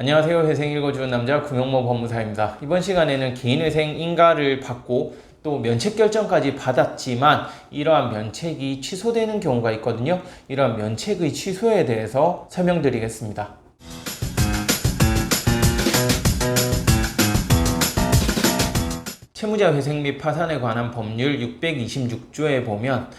안녕하세요. 회생 읽어주는 남자 구명모 법무사입니다. 이번 시간에는 개인회생 인가를 받고 또 면책 결정까지 받았지만 이러한 면책이 취소되는 경우가 있거든요. 이러한 면책의 취소에 대해서 설명드리겠습니다. 채무자 회생 및 파산에 관한 법률 626조에 보면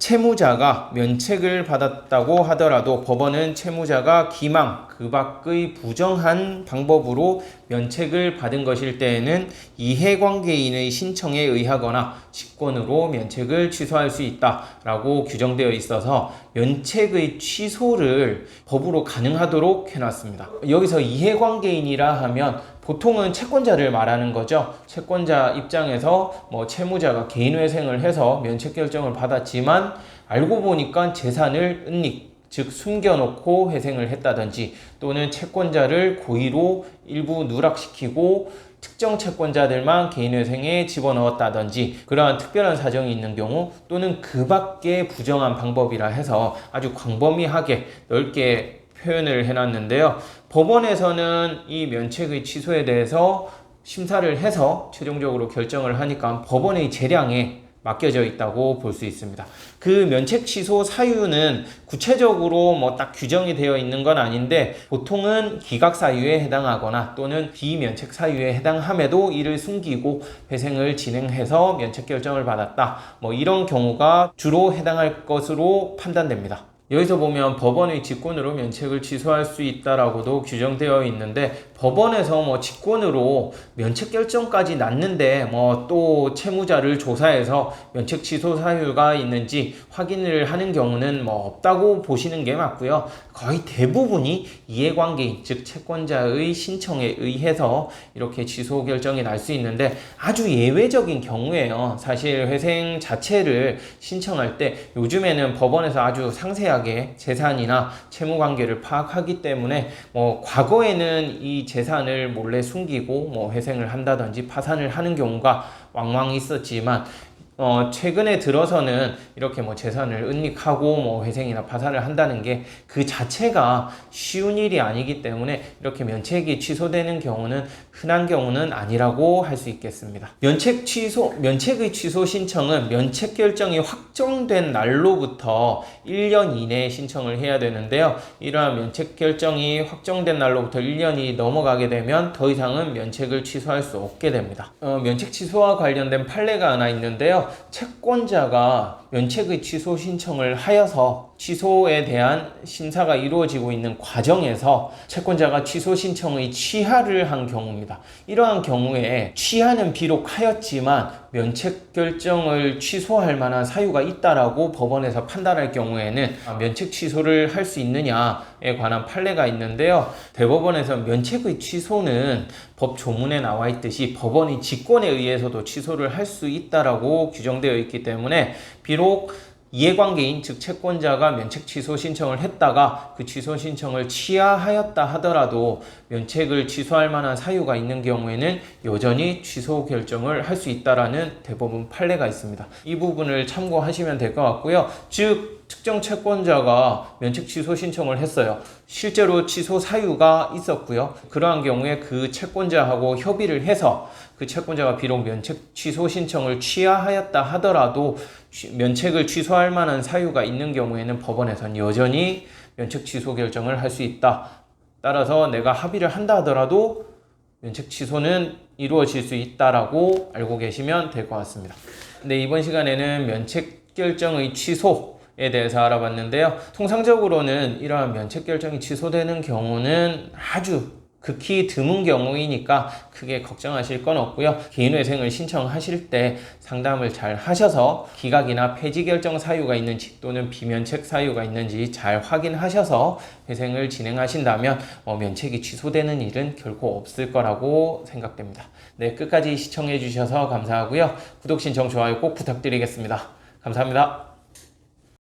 채무자가 면책을 받았다고 하더라도 법원은 채무자가 기망 그 밖의 부정한 방법으로 면책을 받은 것일 때에는 이해관계인의 신청에 의하거나 직권으로 면책을 취소할 수 있다라고 규정되어 있어서 면책의 취소를 법으로 가능하도록 해놨습니다. 여기서 이해관계인이라 하면 보통은 채권자를 말하는 거죠. 채권자 입장에서 뭐 채무자가 개인회생을 해서 면책 결정을 받았지만 알고 보니까 재산을 은닉 즉 숨겨놓고 회생을 했다든지 또는 채권자를 고의로 일부 누락시키고 특정 채권자들만 개인회생에 집어넣었다든지 그러한 특별한 사정이 있는 경우 또는 그 밖에 부정한 방법이라 해서 아주 광범위하게 넓게 표현을 해놨는데요. 법원에서는 이 면책의 취소에 대해서 심사를 해서 최종적으로 결정을 하니까 법원의 재량에 맡겨져 있다고 볼 수 있습니다. 그 면책 취소 사유는 구체적으로 뭐 딱 규정이 되어 있는 건 아닌데 보통은 기각 사유에 해당하거나 또는 비면책 사유에 해당함에도 이를 숨기고 회생을 진행해서 면책 결정을 받았다. 뭐 이런 경우가 주로 해당할 것으로 판단됩니다. 여기서 보면 법원의 직권으로 면책을 취소할 수 있다라고도 규정되어 있는데 법원에서 뭐 직권으로 면책 결정까지 났는데 뭐 또 채무자를 조사해서 면책 취소 사유가 있는지 확인을 하는 경우는 뭐 없다고 보시는 게 맞고요. 거의 대부분이 이해관계인 즉 채권자의 신청에 의해서 이렇게 취소 결정이 날 수 있는데 아주 예외적인 경우에요. 사실 회생 자체를 신청할 때 요즘에는 법원에서 아주 상세 하게 재산이나 채무 관계를 파악하기 때문에 뭐 과거에는 이 재산을 몰래 숨기고 뭐 회생을 한다든지 파산을 하는 경우가 왕왕 있었지만 어, 최근에 들어서는 이렇게 뭐 재산을 은닉하고 뭐 회생이나 파산을 한다는 게 그 자체가 쉬운 일이 아니기 때문에 이렇게 면책이 취소되는 경우는 흔한 경우는 아니라고 할 수 있겠습니다. 면책 취소, 면책의 취소 신청은 면책 결정이 확정된 날로부터 1년 이내에 신청을 해야 되는데요. 이러한 면책 결정이 확정된 날로부터 1년이 넘어가게 되면 더 이상은 면책을 취소할 수 없게 됩니다. 어, 면책 취소와 관련된 판례가 하나 있는데요. 채권자가 면책의 취소 신청을 하여서 취소에 대한 심사가 이루어지고 있는 과정에서 채권자가 취소 신청의 취하를 한 경우입니다. 이러한 경우에 취하는 비록 하였지만 면책 결정을 취소할 만한 사유가 있다라고 법원에서 판단할 경우에는 면책 취소를 할 수 있느냐에 관한 판례가 있는데요. 대법원에서 면책의 취소는 법 조문에 나와 있듯이 법원이 직권에 의해서도 취소를 할 수 있다라고 규정되어 있기 때문에 비록 이해관계인 즉 채권자가 면책 취소 신청을 했다가 그 취소 신청을 취하하였다 하더라도 면책을 취소할 만한 사유가 있는 경우에는 여전히 취소 결정을 할 수 있다라는 대법원 판례가 있습니다. 이 부분을 참고하시면 될 것 같고요. 즉 특정 채권자가 면책 취소 신청을 했어요. 실제로 취소 사유가 있었고요. 그러한 경우에 그 채권자하고 협의를 해서 그 채권자가 비록 면책 취소 신청을 취하하였다 하더라도 면책을 취소할 만한 사유가 있는 경우에는 법원에선 여전히 면책 취소 결정을 할 수 있다. 따라서 내가 합의를 한다 하더라도 면책 취소는 이루어질 수 있다라고 알고 계시면 될 것 같습니다. 근데 이번 시간에는 면책 결정의 취소 에 대해서 알아봤는데요. 통상적으로는 이러한 면책 결정이 취소되는 경우는 아주 극히 드문 경우이니까 크게 걱정하실 건 없고요. 개인회생을 신청하실 때 상담을 잘 하셔서 기각이나 폐지 결정 사유가 있는지 또는 비면책 사유가 있는지 잘 확인하셔서 회생을 진행하신다면 어, 면책이 취소되는 일은 결코 없을 거라고 생각됩니다. 네, 끝까지 시청해 주셔서 감사하고요. 구독 신청 좋아요 꼭 부탁드리겠습니다. 감사합니다.